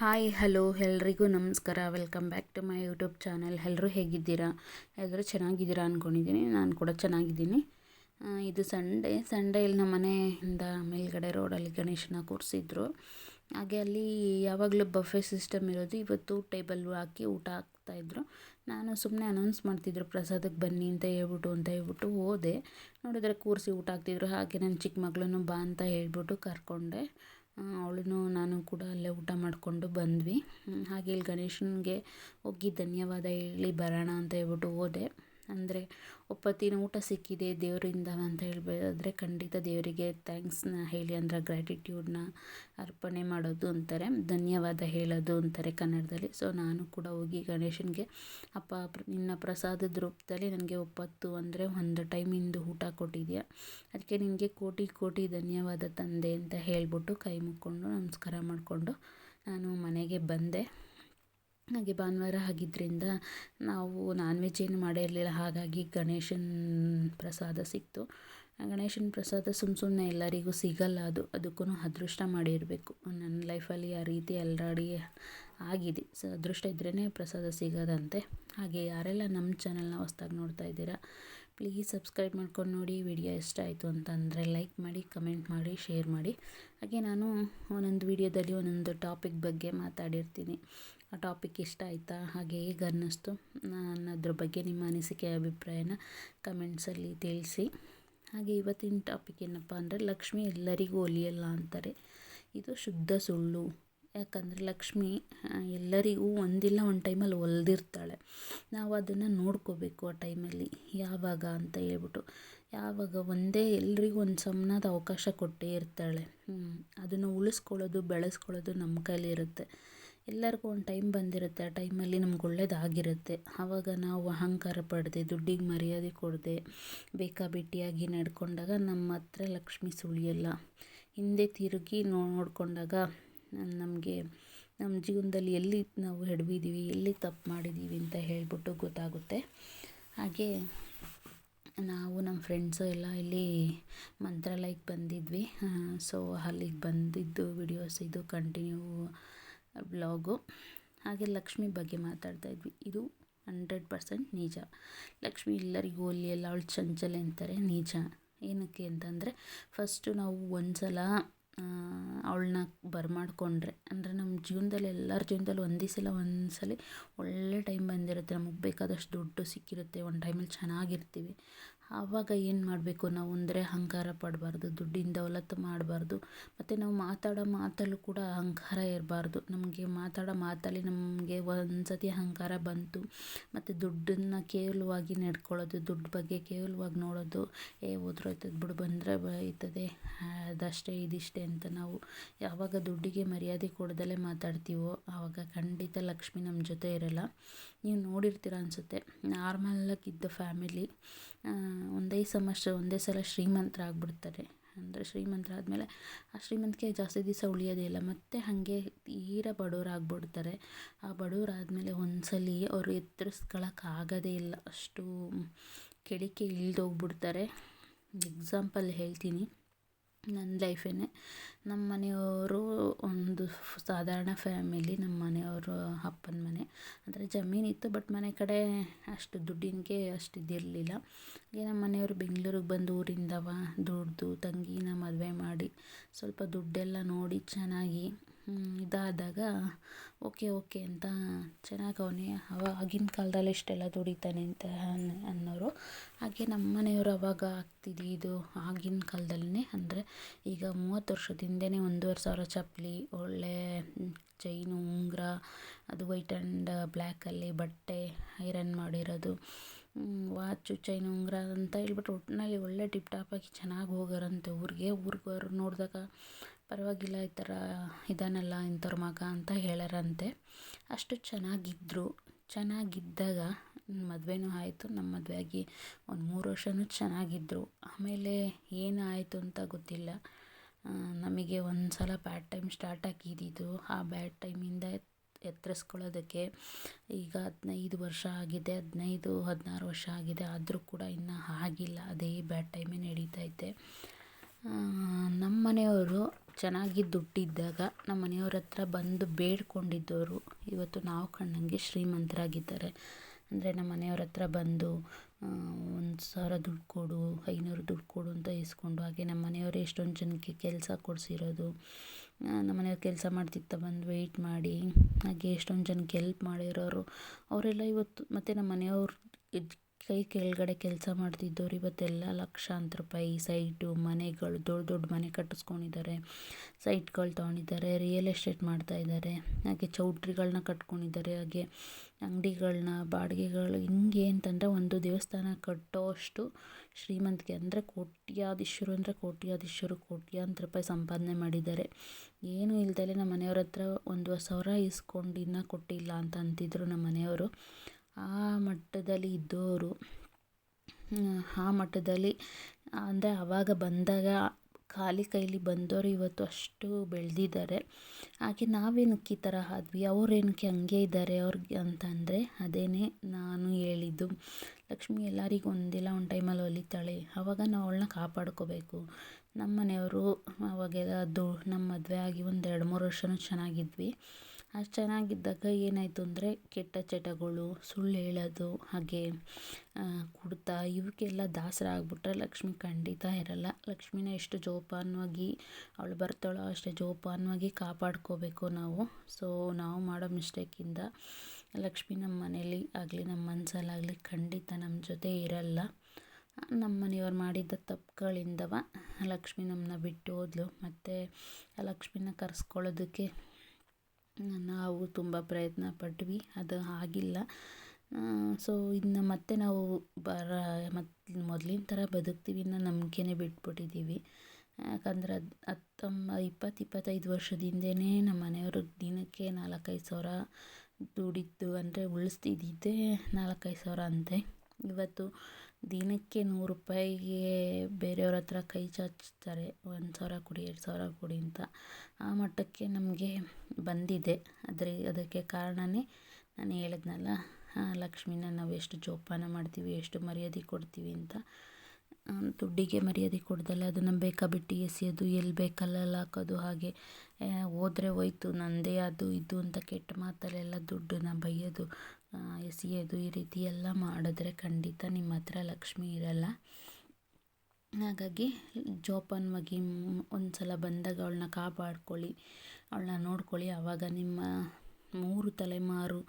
Hi, hello, ಎಲ್ರಿಗೂ ನಮಸ್ಕಾರ. Welcome back to my YouTube channel. ಎಲ್ಲರೂ ಹೇಗಿದ್ದೀರಾ? ಎಲ್ಲರೂ ಚೆನ್ನಾಗಿದ್ದೀರಾ ಅಂದ್ಕೊಂಡಿದ್ದೀನಿ ನಾನು ಕೂಡ ಚೆನ್ನಾಗಿದ್ದೀನಿ. ಇದು ಸಂಡೇ. ಸಂಡೇಲಿ ನಮ್ಮ ಮನೆಯಿಂದ ಮೇಲ್ಗಡೆ ರೋಡಲ್ಲಿ ಗಣೇಶನ ಕೂರಿಸಿದ್ರು. ಹಾಗೆ ಅಲ್ಲಿ ಯಾವಾಗಲೂ ಬಫೆ ಸಿಸ್ಟಮ್ ಇರೋದು. ಇವತ್ತು ಟೇಬಲ್ ಹಾಕಿ ಊಟ ಹಾಕ್ತಾಯಿದ್ರು ನಾನು ಸುಮ್ಮನೆ ಅನೌನ್ಸ್ ಮಾಡ್ತಿದ್ರು, ಪ್ರಸಾದಕ್ಕೆ ಬನ್ನಿ ಅಂತ ಹೇಳ್ಬಿಟ್ಟು ಅಂತ ಹೇಳ್ಬಿಟ್ಟು ಹೋದೆ. ನೋಡಿದ್ರೆ ಕೂರಿಸಿ ಊಟ ಹಾಕ್ತಿದ್ರು. ಹಾಗೆ ನನ್ನ ಚಿಕ್ಕ ಮಗಳನ್ನು ಬಾ ಅಂತ ಹೇಳ್ಬಿಟ್ಟು ಕರ್ಕೊಂಡೆ. ಅವಳು ನಾನು ಕೂಡ ಅಲ್ಲೇ ಊಟ ಮಾಡಿಕೊಂಡು ಬಂದ್ವಿ. ಹಾಗೆ ಇಲ್ಲಿ ಗಣೇಶನಿಗೆ ಹೋಗಿ ಧನ್ಯವಾದ ಹೇಳಿ ಬರೋಣ ಅಂತ ಹೇಳ್ಬಿಟ್ಟು ಹೋದೆ. ಅಂದರೆ ಒಪ್ಪತ್ತಿನ ಊಟ ಸಿಕ್ಕಿದೆ ದೇವರಿಂದ ಅಂತ ಹೇಳ್ಬೇಕಾದ್ರೆ ಖಂಡಿತ ದೇವರಿಗೆ ಥ್ಯಾಂಕ್ಸ್ನ ಹೇಳಿ ಅಂದರೆ ಗ್ರ್ಯಾಟಿಟ್ಯೂಡ್ನ ಅರ್ಪಣೆ ಮಾಡೋದು ಅಂತಾರೆ. ಧನ್ಯವಾದ ಹೇಳೋದು ಅಂತಾರೆ ಕನ್ನಡದಲ್ಲಿ. ಸೊ ನಾನು ಕೂಡ ಹೋಗಿ ಗಣೇಶನಿಗೆ ಅಪ್ಪ ನಿನ್ನ ಪ್ರಸಾದದ ರೂಪದಲ್ಲಿ ನನಗೆ ಒಪ್ಪತ್ತು ಅಂದರೆ ಒಂದು ಟೈಮಿಂದು ಊಟ ಕೊಟ್ಟಿದೆಯಾ. ಅದಕ್ಕೆ ನಿನಗೆ ಕೋಟಿ ಕೋಟಿ ಧನ್ಯವಾದ ತಂದೆ ಅಂತ ಹೇಳಿಬಿಟ್ಟು ಕೈ ಮುಕ್ಕೊಂಡು ನಮಸ್ಕಾರ ಮಾಡಿಕೊಂಡು ನಾನು ಮನೆಗೆ ಬಂದೆ. ಹಾಗೆ ಭಾನುವಾರ ಆಗಿದ್ದರಿಂದ ನಾವು ನಾನ್ ವೆಜ್ ಏನು ಮಾಡಿರಲಿಲ್ಲ ಹಾಗಾಗಿ ಗಣೇಶನ ಪ್ರಸಾದ ಸಿಕ್ತು. ಗಣೇಶನ ಪ್ರಸಾದ ಸುಮ್ಮ ಸುಮ್ಮನೆ ಎಲ್ಲರಿಗೂ ಸಿಗಲ್ಲ. ಅದು ಅದಕ್ಕೂ ಅದೃಷ್ಟ ಮಾಡಿರಬೇಕು ನನ್ನ ಲೈಫಲ್ಲಿ ಆ ರೀತಿ ಆಲ್ರೆಡಿ ಆಗಿದೆ. ಸೊ ಅದೃಷ್ಟ ಇದ್ರೇ ಪ್ರಸಾದ ಸಿಗೋದಂತೆ. ಹಾಗೆ ಯಾರೆಲ್ಲ ನಮ್ಮ ಚಾನಲ್ನ ಹೊಸ್ದಾಗಿ ನೋಡ್ತಾ ಇದ್ದೀರಾ ಪ್ಲೀಸ್ ಸಬ್ಸ್ಕ್ರೈಬ್ ಮಾಡ್ಕೊಂಡು ನೋಡಿ. ವಿಡಿಯೋ ಇಷ್ಟ ಆಯಿತು ಅಂತಂದರೆ ಲೈಕ್ ಮಾಡಿ ಕಮೆಂಟ್ ಮಾಡಿ ಶೇರ್ ಮಾಡಿ. ಹಾಗೆ ನಾನು ಒಂದೊಂದು ವಿಡಿಯೋದಲ್ಲಿ ಒಂದೊಂದು ಟಾಪಿಕ್ ಬಗ್ಗೆ ಮಾತಾಡಿರ್ತೀನಿ. ಆ ಟಾಪಿಕ್ ಇಷ್ಟ ಆಯಿತಾ? ಹಾಗೆ ಹೇಗೆ ಅನ್ನಿಸ್ತು? ನಾನು ಅದ್ರ ಬಗ್ಗೆ ನಿಮ್ಮ ಅನಿಸಿಕೆ, ಅಭಿಪ್ರಾಯನ ಕಮೆಂಟ್ಸಲ್ಲಿ ತಿಳಿಸಿ. ಹಾಗೆ ಇವತ್ತಿನ ಟಾಪಿಕ್ ಏನಪ್ಪ ಅಂದರೆ, ಲಕ್ಷ್ಮಿ ಎಲ್ಲರಿಗೂ ಒಲಿಯಲ್ಲ ಅಂತಾರೆ. ಇದು ಶುದ್ಧ ಸುಳ್ಳು. ಯಾಕಂದರೆ ಲಕ್ಷ್ಮಿ ಎಲ್ಲರಿಗೂ ಒಂದಿಲ್ಲ, ಒಂದು ಟೈಮಲ್ಲಿ ಒಲ್ದಿರ್ತಾಳೆ. ನಾವು ಅದನ್ನು ನೋಡ್ಕೋಬೇಕು ಆ ಟೈಮಲ್ಲಿ. ಯಾವಾಗ ಅಂತ ಹೇಳ್ಬಿಟ್ಟು. ಯಾವಾಗ ಒಂದೇ ಎಲ್ರಿಗೂ ಒಂದು ಸಮನಾದ ಅವಕಾಶ ಕೊಟ್ಟೇ ಇರ್ತಾಳೆ. ಅದನ್ನು ಉಳಿಸ್ಕೊಳ್ಳೋದು, ಬೆಳೆಸ್ಕೊಳ್ಳೋದು ನಮ್ಮ ಕೈಲಿರುತ್ತೆ. ಎಲ್ಲರಿಗೂ ಒಂದು ಟೈಮ್ ಬಂದಿರುತ್ತೆ. ಆ ಟೈಮಲ್ಲಿ ನಮ್ಗೆ ಒಳ್ಳೇದಾಗಿರುತ್ತೆ. ಆವಾಗ ನಾವು ಅಹಂಕಾರ ಪಡದೆ, ದುಡ್ಡಿಗೆ ಮರ್ಯಾದೆ ಕೊಡದೆ, ಬೇಕಾಬಿಟ್ಟಿಯಾಗಿ ನಡ್ಕೊಂಡಾಗ ನಮ್ಮ ಹತ್ರ ಲಕ್ಷ್ಮಿ ಸುಳಿಯಲ್ಲ. ಹಿಂದೆ ತಿರುಗಿ ನೋಡಿಕೊಂಡಾಗ ನಮಗೆ ನಮ್ಮ ಜೀವನದಲ್ಲಿ ಎಲ್ಲಿ ನಾವು ಎಡವಿದ್ದೀವಿ, ಎಲ್ಲಿ ತಪ್ಪು ಮಾಡಿದ್ದೀವಿ ಅಂತ ಹೇಳಿಬಿಟ್ಟು ಗೊತ್ತಾಗುತ್ತೆ. ಹಾಗೆ ನಾವು ನಮ್ಮ ಫ್ರೆಂಡ್ಸು ಎಲ್ಲ ಇಲ್ಲಿ ಮಂತ್ರಾಲಯಕ್ಕೆ ಬಂದಿದ್ವಿ. ಸೊ ಅಲ್ಲಿಗೆ ಬಂದಿದ್ದು ವಿಡಿಯೋಸ್ ಇದು ಕಂಟಿನ್ಯೂ ಬ್ಲಾಗು ಹಾಗೆ ಲಕ್ಷ್ಮಿ ಬಗ್ಗೆ ಮಾತಾಡ್ತಾ ಇದ್ವಿ. ಇದು ಹಂಡ್ರೆಡ್ ಪರ್ಸೆಂಟ್ ನಿಜ. ಲಕ್ಷ್ಮಿ ಎಲ್ಲರಿಗೂ ಒಲಿಯಲ್ಲ ಅವಳು ಚಂಚಲೆ ಅಂತಾರೆ, ನಿಜ. ಏನಕ್ಕೆ ಅಂತಂದರೆ ಫಸ್ಟು ನಾವು ಒಂದು ಸಲ ಅವಳನ್ನ ಬರಮಾಡ್ಕೊಂಡ್ರೆ, ಅಂದರೆ ನಮ್ಮ ಜೀವನದಲ್ಲಿ ಎಲ್ಲರ ಜೀವನದಲ್ಲಿ ಒಂದೇ ಸಲ ಒಂದು ಸಲ ಒಳ್ಳೆ ಟೈಮ್ ಬಂದಿರುತ್ತೆ. ನಮಗೆ ಬೇಕಾದಷ್ಟು ದುಡ್ಡು ಸಿಕ್ಕಿರುತ್ತೆ. ಒಂದು ಟೈಮಲ್ಲಿ ಚೆನ್ನಾಗಿರ್ತೀವಿ. ಆವಾಗ ಏನು ಮಾಡಬೇಕು? ನಾವು ಅಂದರೆ ಅಹಂಕಾರ ಪಡಬಾರ್ದು ದುಡ್ಡಿನ ದೌಲತ್ತು ಮಾಡಬಾರ್ದು, ಮತ್ತು ನಾವು ಮಾತಾಡೋ ಮಾತಲ್ಲೂ ಕೂಡ ಅಹಂಕಾರ ಇರಬಾರ್ದು. ನಮಗೆ ಮಾತಾಡೋ ಮಾತಲ್ಲಿ ನಮಗೆ ಒಂದು ಸತಿ ಅಹಂಕಾರ ಬಂತು, ಮತ್ತು ದುಡ್ಡನ್ನು ಕೇವಲವಾಗಿ ನಡ್ಕೊಳ್ಳೋದು, ದುಡ್ಡು ಬಗ್ಗೆ ಕೇವಲವಾಗಿ ನೋಡೋದು, ಏ ಹೋದ್ರೋಯ್ತದೆ, ಬಿಡು ಬಂದರೆ ಬೈತದೆ ಅದಷ್ಟೇ, ಇದಿಷ್ಟೇ ಅಂತ ನಾವು ಯಾವಾಗ ದುಡ್ಡಿಗೆ ಮರ್ಯಾದೆ ಕೊಡದಲ್ಲೇ ಮಾತಾಡ್ತೀವೋ, ಆವಾಗ ಖಂಡಿತ ಲಕ್ಷ್ಮಿ ನಮ್ಮ ಜೊತೆ ಇರಲ್ಲ. ನೀವು ನೋಡಿರ್ತೀರ ಅನಿಸುತ್ತೆ ನಾರ್ಮಲಾಗಿದ್ದ ಫ್ಯಾಮಿಲಿ ಒಂದೇ ಸಮಸ್ಯೆ ಒಂದೇ ಸಲ ಶ್ರೀಮಂತರಾಗ್ಬಿಡ್ತಾರೆ ಅಂದರೆ ಶ್ರೀಮಂತರಾದಮೇಲೆ ಆ ಶ್ರೀಮಂತಿಕೆ ಜಾಸ್ತಿ ದಿವಸ ಉಳಿಯೋದೇ ಇಲ್ಲ. ಮತ್ತು ಹಾಗೆ ತೀರಾ ಬಡವರಾಗ್ಬಿಡ್ತಾರೆ ಆ ಬಡವರಾದಮೇಲೆ ಒಂದ್ಸಲಿ ಅವರು ಎತ್ತರಿಸ್ಕೊಳಕ್ಕಾಗದೇ ಇಲ್ಲ. ಅಷ್ಟು ಕೆಳಕ್ಕೆ ಇಳಿದೋಗ್ಬಿಡ್ತಾರೆ ಎಕ್ಸಾಂಪಲ್ ಹೇಳ್ತೀನಿ. ನನ್ನ ಲೈಫೇ ನಮ್ಮ ಮನೆಯವರು ಒಂದು ಸಾಧಾರಣ ಫ್ಯಾಮಿಲಿ, ನಮ್ಮ ಮನೆಯವರು ಅಪ್ಪನ ಮನೆ. ಅಂದರೆ ಜಮೀನಿತ್ತು ಬಟ್ ಮನೆ ಕಡೆ ಅಷ್ಟು ದುಡ್ಡಿನಗೆ ಅಷ್ಟು ಇದಿರಲಿಲ್ಲ ಹಾಗೆ ನಮ್ಮ ಮನೆಯವರು ಬೆಂಗಳೂರಿಗೆ ಬಂದು ಊರಿಂದವ ದುಡ್ದು, ತಂಗಿನ ಮದುವೆ ಮಾಡಿ, ಸ್ವಲ್ಪ ದುಡ್ಡೆಲ್ಲ ನೋಡಿ ಚೆನ್ನಾಗಿ ಇದಾದಾಗ ಓಕೆ ಓಕೆ ಅಂತ ಚೆನ್ನಾಗಿ ಅವನೇ ಅವ ಆಗಿನ ಕಾಲದಲ್ಲಿ ಇಷ್ಟೆಲ್ಲ ದುಡಿತಾನೆ ಅಂತ ಅನ್- ಅನ್ನೋರು. ಹಾಗೆ ನಮ್ಮ ಮನೆಯವರು ಅವಾಗ ಆಗ್ತಿದ್ದು ಇದು ಆಗಿನ ಕಾಲದಲ್ಲೇ ಅಂದರೆ ಈಗ ಮೂವತ್ತು ವರ್ಷದ ಹಿಂದೆನೇ ಒಂದೂವರೆ ಸಾವಿರ ಚಪ್ಪಲಿ, ಒಳ್ಳೆ ಚೈನು, ಉಂಗುರ, ಅದು ವೈಟ್ ಆ್ಯಂಡ್ ಬ್ಲ್ಯಾಕಲ್ಲಿ ಬಟ್ಟೆ, ಐರನ್ ಮಾಡಿರೋದು ವಾಚು, ಚೈನ್, ಉಂಗುರ ಅಂತ ಹೇಳ್ಬಿಟ್ಟು ಒಟ್ಟಿನಲ್ಲಿ ಒಳ್ಳೆ ಟಿಪ್ ಟಾಪಾಗಿ ಚೆನ್ನಾಗಿ ಹೋಗೋರಂತೆ ಊರಿಗೆ. ಊರಿಗೆ ಅವ್ರು ನೋಡಿದಾಗ ಪರವಾಗಿಲ್ಲ ಈ ಥರ ಇದಾನಲ್ಲ ಇಂಥವ್ರ ಮಗ ಅಂತ ಹೇಳ್ಯಾರಂತೆ ಅಷ್ಟು ಚೆನ್ನಾಗಿದ್ದರು ಚೆನ್ನಾಗಿದ್ದಾಗ ಮದುವೆನೂ ಆಯಿತು. ನಮ್ಮ ಮದುವೆ ಆಗಿ ಒಂದು ಮೂರು ವರ್ಷವೂ ಚೆನ್ನಾಗಿದ್ದರು ಆಮೇಲೆ ಏನಾಯಿತು ಅಂತ ಗೊತ್ತಿಲ್ಲ. ನಮಗೆ ಒಂದು ಸಲ ಬ್ಯಾಡ್ ಟೈಮ್ ಸ್ಟಾರ್ಟ್ ಆಗಿದ್ದಿದ್ದು. ಆ ಬ್ಯಾಡ್ ಟೈಮಿಂದ ಎತ್ತರಿಸ್ಕೊಳ್ಳೋದಕ್ಕೆ ಈಗ ಹದಿನೈದು ವರ್ಷ ಆಗಿದೆ, ಹದಿನೈದು, ಹದಿನಾರು ವರ್ಷ ಆಗಿದೆ. ಆದರೂ ಕೂಡ ಇನ್ನೂ ಆಗಿಲ್ಲ. ಅದೇ ಬ್ಯಾಡ್ ಟೈಮೇ ನಡೀತೈತೆ ನಮ್ಮ ಮನೆಯವರು ಚೆನ್ನಾಗಿ ದುಡ್ಡಿದ್ದಾಗ ನಮ್ಮ ಮನೆಯವ್ರ ಹತ್ರ ಬಂದು ಬೇಡ್ಕೊಂಡಿದ್ದವರು ಇವತ್ತು ನಾವು ಕಂಡಂಗೆ ಶ್ರೀಮಂತರಾಗಿದ್ದಾರೆ. ಅಂದರೆ ನಮ್ಮ ಮನೆಯವ್ರ ಹತ್ರ ಬಂದು ಒಂದು ಸಾವಿರ ದುಡ್ಡು ಕೊಡು, ಐನೂರು ದುಡ್ಡು ಕೊಡು ಅಂತ ಇಸ್ಕೊಂಡು, ಹಾಗೆ ನಮ್ಮ ಮನೆಯವರು ಎಷ್ಟೊಂದು ಜನಕ್ಕೆ ಕೆಲಸ ಕೊಡಿಸಿರೋದು ನಮ್ಮ ಮನೆಯವ್ರು ಕೆಲಸ ಮಾಡ್ತಿತ್ತ ಬಂದು ವೆಯ್ಟ್ ಮಾಡಿ, ಹಾಗೆ ಎಷ್ಟೊಂದು ಜನಕ್ಕೆ ಹೆಲ್ಪ್ ಮಾಡಿರೋರು, ಅವರೆಲ್ಲ ಇವತ್ತು ಮತ್ತು ನಮ್ಮ ಮನೆಯವ್ರ ಕೈ ಕೆಳಗಡೆ ಕೆಲಸ ಮಾಡ್ತಿದ್ದವ್ರು ಇವತ್ತೆಲ್ಲ ಲಕ್ಷಾಂತರ ರೂಪಾಯಿ, ಸೈಟು, ಮನೆಗಳು, ದೊಡ್ಡ ದೊಡ್ಡ ಮನೆ ಕಟ್ಟಿಸ್ಕೊಂಡಿದ್ದಾರೆ. ಸೈಟ್ಗಳು ತೊಗೊಂಡಿದ್ದಾರೆ, ರಿಯಲ್ ಎಸ್ಟೇಟ್ ಮಾಡ್ತಾ ಇದ್ದಾರೆ. ಹಾಗೆ ಚೌಲ್ಟ್ರಿಗಳನ್ನ ಕಟ್ಕೊಂಡಿದ್ದಾರೆ, ಹಾಗೆ ಅಂಗಡಿಗಳನ್ನ ಬಾಡಿಗೆಗಳು ಹಿಂಗೆ ಅಂತಂದರೆ ಒಂದು ದೇವಸ್ಥಾನ ಕಟ್ಟೋವಷ್ಟು ಶ್ರೀಮಂತಿಕೆ ಅಂದರೆ ಕೋಟ್ಯಾಧೀಶರು ಅಂದರೆ ಕೋಟ್ಯಾಧೀಶರು ಕೋಟ್ಯಾಂತರ ರೂಪಾಯಿ ಸಂಪಾದನೆ ಮಾಡಿದ್ದಾರೆ. ಏನೂ ಇಲ್ದಲೆ ನಮ್ಮ ಮನೆಯವ್ರ ಹತ್ರ ಒಂದುವರೆ ಸಾವಿರ ಇಸ್ಕೊಂಡಿನ್ನ ಕೊಟ್ಟಿಲ್ಲ ಅಂತ ಅಂತಿದ್ರು ನಮ್ಮ ಮನೆಯವರು. ಆ ಮಟ್ಟದಲ್ಲಿ ಇದ್ದವರು ಆ ಮಟ್ಟದಲ್ಲಿ, ಅಂದರೆ ಆವಾಗ ಬಂದಾಗ ಖಾಲಿ ಕೈಲಿ ಬಂದವರು ಇವತ್ತು ಅಷ್ಟು ಬೆಳೆದಿದ್ದಾರೆ. ಹಾಗೆ ನಾವೇನಕ್ಕೆ ಈ ಥರ ಆದ್ವಿ? ಅವ್ರೇನಕ್ಕೆ ಹಂಗೆ ಇದ್ದಾರೆ ಅವ್ರಿಗೆ ಅಂತಂದರೆ, ಅದೇನೇ ನಾನು ಹೇಳಿದ್ದು. ಲಕ್ಷ್ಮಿ ಎಲ್ಲರಿಗೂ ಒಂದಿಲ್ಲ, ಒಂದು ಟೈಮಲ್ಲಿ ಒಲಿತಾಳೆ. ಆವಾಗ ನಾವು ಅವಳನ್ನ ಕಾಪಾಡ್ಕೋಬೇಕು. ನಮ್ಮ ಮನೆಯವರು ಅವಾಗೆಲ್ಲ ದು ನಮ್ಮ ಮದುವೆ ಆಗಿ ಒಂದು ಎರಡು ಮೂರು ವರ್ಷವೂ ಚೆನ್ನಾಗಿದ್ವಿ. ಅಷ್ಟು ಚೆನ್ನಾಗಿದ್ದಾಗ ಏನಾಯಿತು ಅಂದರೆ ಕೆಟ್ಟ ಚಟಗಳು, ಸುಳ್ಳು ಹೇಳೋದು, ಹಾಗೆ ಕುಡ್ತ ಇವಕ್ಕೆಲ್ಲ ದಾಸರಾಗ್ಬಿಟ್ರೆ ಲಕ್ಷ್ಮಿ ಖಂಡಿತ ಇರಲ್ಲ. ಲಕ್ಷ್ಮಿನ ಎಷ್ಟು ಜೋಪಾನವಾಗಿ, ಅವಳು ಬರ್ತಾಳೋ ಅಷ್ಟೇ ಜೋಪಾನವಾಗಿ ಕಾಪಾಡ್ಕೋಬೇಕು ನಾವು. ಸೊ ನಾವು ಮಾಡೋ ಮಿಸ್ಟೇಕಿಂದ ಲಕ್ಷ್ಮಿ ನಮ್ಮ ಮನೇಲಿ ಆಗಲಿ, ನಮ್ಮ ಮನಸ್ಸಲ್ಲಾಗಲಿ ಖಂಡಿತ ನಮ್ಮ ಜೊತೆ ಇರಲ್ಲ. ನಮ್ಮ ಮನೆಯವ್ರು ಮಾಡಿದ್ದ ತಪ್ಪುಗಳಿಂದವ ಲಕ್ಷ್ಮಿ ನಮ್ಮನ್ನ ಬಿಟ್ಟು ಹೋದ್ಲು. ಮತ್ತು ಲಕ್ಷ್ಮಿನ ಕರೆಸ್ಕೊಳ್ಳೋದಕ್ಕೆ ನಾವು ತುಂಬ ಪ್ರಯತ್ನ ಪಟ್ವಿ ಅದು ಆಗಿಲ್ಲ. ಸೊ ಇನ್ನು ಮತ್ತೆ ನಾವು ಬರ ಮತ್ತು ಮೊದಲಿನ ಥರ ಬದುಕ್ತೀವಿ ಅನ್ನೋ ನಮಗೇನೆ ಬಿಟ್ಬಿಟ್ಟಿದ್ದೀವಿ ಯಾಕಂದರೆ ಅದು, ಹತ್ತೊಂಬ, ಇಪ್ಪತ್ತು, ಇಪ್ಪತ್ತೈದು ವರ್ಷದ ಹಿಂದೆಯೇ ನಮ್ಮ ಮನೆಯವರು ದಿನಕ್ಕೆ ನಾಲ್ಕೈದು ಸಾವಿರ ದುಡಿದ್ದು, ಅಂದರೆ ಉಳಿಸ್ತಿದ್ದಿದ್ದೇ ನಾಲ್ಕೈದು ಸಾವಿರ ಅಂತೆ. ಇವತ್ತು ದಿನಕ್ಕೆ ನೂರು ರೂಪಾಯಿಗೆ ಬೇರೆಯವ್ರ ಹತ್ರ ಕೈ ಚಾಚ್ತಾರೆ ಒಂದು ಸಾವಿರ ಕೊಡಿ, ಎರಡು ಸಾವಿರ ಕೊಡಿ ಅಂತ. ಆ ಮಟ್ಟಕ್ಕೆ ನಮಗೆ ಬಂದಿದೆ. ಆದರೆ ಅದಕ್ಕೆ ಕಾರಣವೇ ನಾನು ಹೇಳಿದ್ನಲ್ಲ ಲಕ್ಷ್ಮಿನ ನಾವು ಎಷ್ಟು ಜೋಪಾನ ಮಾಡ್ತೀವಿ, ಎಷ್ಟು ಮರ್ಯಾದೆ ಕೊಡ್ತೀವಿ ಅಂತ. ದುಡ್ಡಿಗೆ ಮರ್ಯಾದೆ ಕೊಡ್ದಲ್ಲ, ಅದನ್ನು ಬೇಕಾ ಬಿಟ್ಟು ಎಸೆಯೋದು, ಎಲ್ಲಿ ಬೇಕಲ್ಲೆಲ್ಲ ಹಾಕೋದು ಹಾಗೆ ಹೋದ್ರೆ ಹೋಯ್ತು ನನ್ನದೇ ಅದು, ಇದು ಅಂತ ಕೆಟ್ಟ ಮಾತಲ್ಲೆಲ್ಲ ದುಡ್ಡನ್ನ ಬೈಯೋದು. ಎಸೆಯೋದು ಈ ರೀತಿ ಎಲ್ಲ ಮಾಡಿದ್ರೆ ಖಂಡಿತ ನಿಮ್ಮ ಹತ್ರ ಲಕ್ಷ್ಮಿ ಇರಲ್ಲ. ಹಾಗಾಗಿ ಜೋಪಾನವಾಗಿ ಒಂದು ಸಲ ಬಂದಾಗ ಅವಳನ್ನ ಕಾಪಾಡ್ಕೊಳ್ಳಿ, ಅವಳನ್ನ ನೋಡ್ಕೊಳ್ಳಿ. ಆವಾಗ ನಿಮ್ಮ ಮೂರು ತಲೆಮಾರು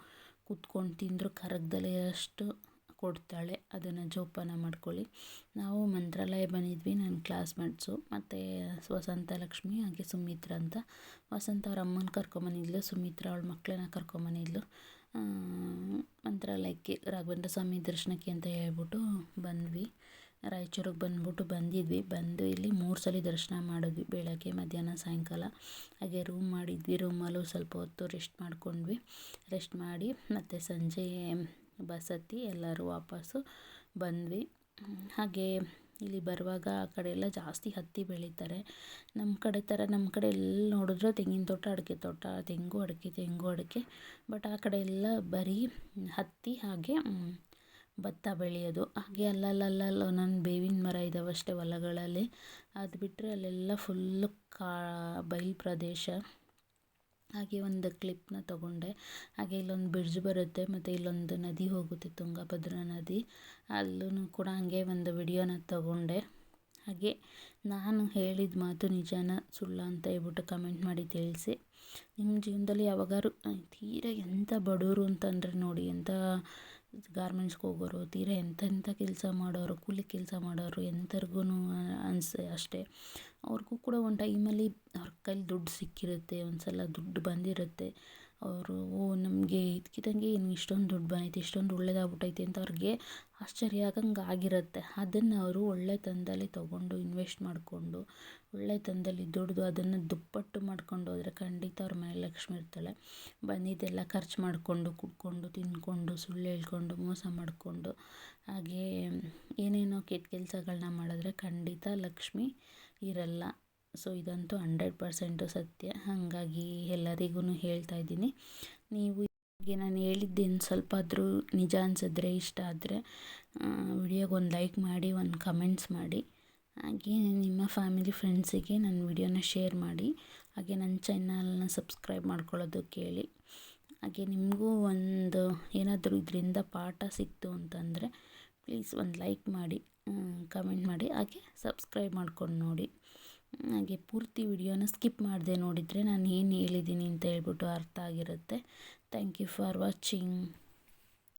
ಕೂತ್ಕೊಂಡು ತಿಂದರೂ ಕರಗದಲ್ಲೇ ಅಷ್ಟು ಕೊಡ್ತಾಳೆ. ಅದನ್ನು ಜೋಪಾನ ಮಾಡ್ಕೊಳ್ಳಿ. ನಾವು ಮಂತ್ರಾಲಯ ಬಂದಿದ್ವಿ, ನನ್ನ ಕ್ಲಾಸ್ಮೇಟ್ಸು ಮತ್ತು ವಸಂತ ಲಕ್ಷ್ಮಿ, ಹಾಗೆ ಸುಮಿತ್ರ ಅಂತ. ವಸಂತ ಅವ್ರ ಅಮ್ಮನ ಕರ್ಕೊಂಬಂದಿದ್ಲು ಸುಮಿತ್ರ ಅವಳ ಮಕ್ಕಳನ್ನ ಕರ್ಕೊಂಬಂದಿದ್ಲು ಮಂತ್ರಾಲಯಕ್ಕೆ ರಾಘವೇಂದ್ರ ಸ್ವಾಮಿ ದರ್ಶನಕ್ಕೆ ಅಂತ ಹೇಳ್ಬಿಟ್ಟು ಬಂದ್ವಿ. ರಾಯಚೂರಿಗೆ ಬಂದ್ಬಿಟ್ಟು ಬಂದಿದ್ವಿ. ಬಂದು ಇಲ್ಲಿ ಮೂರು ಸಲ ದರ್ಶನ ಮಾಡಿದ್ವಿ ಬೆಳಗ್ಗೆ, ಮಧ್ಯಾಹ್ನ, ಸಾಯಂಕಾಲ. ಹಾಗೆ ರೂಮ್ ಮಾಡಿದ್ವಿ. ರೂಮಲ್ಲೂ ಸ್ವಲ್ಪ ಹೊತ್ತು ರೆಸ್ಟ್ ಮಾಡ್ಕೊಂಡ್ವಿ. ರೆಸ್ಟ್ ಮಾಡಿ ಮತ್ತು ಸಂಜೆ ಬಸ್ ಹತ್ತಿ ಎಲ್ಲರೂ ವಾಪಸ್ಸು ಬಂದ್ವಿ. ಹಾಗೆ ಇಲ್ಲಿ ಬರುವಾಗ ಆ ಕಡೆ ಎಲ್ಲ ಜಾಸ್ತಿ ಹತ್ತಿ ಬೆಳೀತಾರೆ. ನಮ್ಮ ಕಡೆ ಥರ ನಮ್ಮ ಕಡೆ ಎಲ್ಲಿ ನೋಡಿದ್ರೆ ತೆಂಗಿನ ತೋಟ, ಅಡಿಕೆ ತೋಟ, ತೆಂಗು, ಅಡಿಕೆ ತೆಂಗು, ಅಡಿಕೆ. ಬಟ್ ಆ ಕಡೆ ಎಲ್ಲ ಬರೀ ಹತ್ತಿ ಹಾಗೆ ಭತ್ತ ಬೆಳೆಯೋದು. ಹಾಗೆ ಅಲ್ಲಲ್ಲಲ್ಲಲ್ಲಿ ಒಂದೊಂದು ಬೇವಿನ ಮರ ಇದ್ದಾವೆ ಅಷ್ಟೇ ಹೊಲಗಳಲ್ಲಿ. ಅದು ಬಿಟ್ಟರೆ ಅಲ್ಲೆಲ್ಲ ಫುಲ್ಲು ಕಾ, ಬಯಲು ಪ್ರದೇಶ. ಹಾಗೆ ಒಂದು ಕ್ಲಿಪ್ನ ತಗೊಂಡೆ. ಹಾಗೆ ಇಲ್ಲೊಂದು ಬ್ರಿಡ್ಜ್ ಬರುತ್ತೆ, ಮತ್ತು ಇಲ್ಲೊಂದು ನದಿ ಹೋಗುತ್ತೆ, ತುಂಗಭದ್ರಾ ನದಿ. ಅಲ್ಲೂ ಕೂಡ ಹಾಗೆ ಒಂದು ವಿಡಿಯೋನ ತಗೊಂಡೆ. ಹಾಗೆ ನಾನು ಹೇಳಿದ ಮಾತು ನಿಜಾನ, ಸುಳ್ಳ ಅಂತ ಹೇಳ್ಬಿಟ್ಟು ಕಮೆಂಟ್ ಮಾಡಿ ತಿಳಿಸಿ. ನಿಮ್ಮ ಜೀವನದಲ್ಲಿ ಯಾವಾಗಾದ್ರೂ ತೀರಾ ಎಂಥ ಬಡವರು ಅಂತಂದರೆ ನೋಡಿ ಎಂಥ ಗಾರ್ಮೆಂಟ್ಸ್ಗೆ ಹೋಗೋರು, ತೀರಾ ಎಂಥೆಂಥ ಕೆಲಸ ಮಾಡೋರು, ಕೂಲಿ ಕೆಲಸ ಮಾಡೋರು ಎಂಥವ್ರಿಗೂ ಅನ್ಸ, ಅಷ್ಟೇ. ಅವ್ರಿಗೂ ಕೂಡ ಒಂದು ಟೈಮಲ್ಲಿ ಅವ್ರ ಕೈಲಿ ದುಡ್ಡು ಸಿಕ್ಕಿರುತ್ತೆ ಒಂದು ಸಲ ದುಡ್ಡು ಬಂದಿರುತ್ತೆ. ಅವರು, ಓ, ನಮಗೆ ಇದ್ದಕ್ಕಿದ್ದಂಗೆ ಏನು ಇಷ್ಟೊಂದು ದುಡ್ಡು ಬಂದೈತೆ, ಇಷ್ಟೊಂದು ಒಳ್ಳೇದಾಗ್ಬಿಟ್ಟೈತೆ ಅಂತ ಅವ್ರಿಗೆ ಆಶ್ಚರ್ಯ ಆಗಂಗೆ ಆಗಿರುತ್ತೆ. ಅದನ್ನು ಅವರು ಒಳ್ಳೆತನದಲ್ಲಿ ತೊಗೊಂಡು ಇನ್ವೆಸ್ಟ್ ಮಾಡಿಕೊಂಡು ಒಳ್ಳೆತನದಲ್ಲಿ ದುಡ್ದು ಅದನ್ನು ದುಪ್ಪಟ್ಟು ಮಾಡ್ಕೊಂಡು ಹೋದರೆ ಖಂಡಿತ ಅವ್ರ ಮನೆ ಲಕ್ಷ್ಮಿ ಇರ್ತಾಳೆ. ಬಂದಿದ್ದೆಲ್ಲ ಖರ್ಚು ಮಾಡಿಕೊಂಡು, ಕುಡ್ಕೊಂಡು ತಿಂದ್ಕೊಂಡು ಸುಳ್ಳು ಹೇಳ್ಕೊಂಡು, ಮೋಸ ಮಾಡಿಕೊಂಡು, ಹಾಗೇ ಏನೇನೋ ಕೆಟ್ಟ ಕೆಲಸಗಳನ್ನ ಮಾಡಿದ್ರೆ ಖಂಡಿತ ಲಕ್ಷ್ಮಿ ಇರಲ್ಲ. ಸೊ ಇದಂತೂ ಹಂಡ್ರೆಡ್ ಪರ್ಸೆಂಟು ಸತ್ಯ. ಹಾಗಾಗಿ ಎಲ್ಲರಿಗೂ ಹೇಳ್ತಾ ಇದ್ದೀನಿ. ನೀವು ಈಗ ನಾನು ಹೇಳಿದ್ದೇನು ಸ್ವಲ್ಪ ಆದರೂ ನಿಜ ಅನಿಸಿದ್ರೆ, ಇಷ್ಟ ಆದರೆ ವಿಡಿಯೋಗೆ ಒಂದು ಲೈಕ್ ಮಾಡಿ, ಒಂದು ಕಮೆಂಟ್ಸ್ ಮಾಡಿ. ಹಾಗೆ ನಿಮ್ಮ ಫ್ಯಾಮಿಲಿ ಫ್ರೆಂಡ್ಸಿಗೆ ನನ್ನ ವಿಡಿಯೋನ ಶೇರ್ ಮಾಡಿ. ಹಾಗೆ ನನ್ನ ಚಾನಲ್ನ ಸಬ್ಸ್ಕ್ರೈಬ್ ಮಾಡ್ಕೊಳ್ಳೋದು ಕೇಳಿ. ಹಾಗೆ ನಿಮಗೂ ಒಂದು ಏನಾದರೂ ಇದರಿಂದ ಪಾಠ ಸಿಕ್ತು ಅಂತಂದರೆ ಪ್ಲೀಸ್ ಒಂದು ಲೈಕ್ ಮಾಡಿ ಕಮೆಂಟ್ ಮಾಡಿ. ಹಾಗೆ ಸಬ್ಸ್ಕ್ರೈಬ್ ಮಾಡ್ಕೊಂಡು ನೋಡಿ. ಹಾಗೆ ಪೂರ್ತಿ ವಿಡಿಯೋನ ಸ್ಕಿಪ್ ಮಾಡದೆ ನೋಡಿದರೆ ನಾನು ಏನು ಹೇಳಿದ್ದೀನಿ ಅಂತ ಹೇಳ್ಬಿಟ್ಟು ಅರ್ಥ ಆಗಿರುತ್ತೆ. Thank you for watching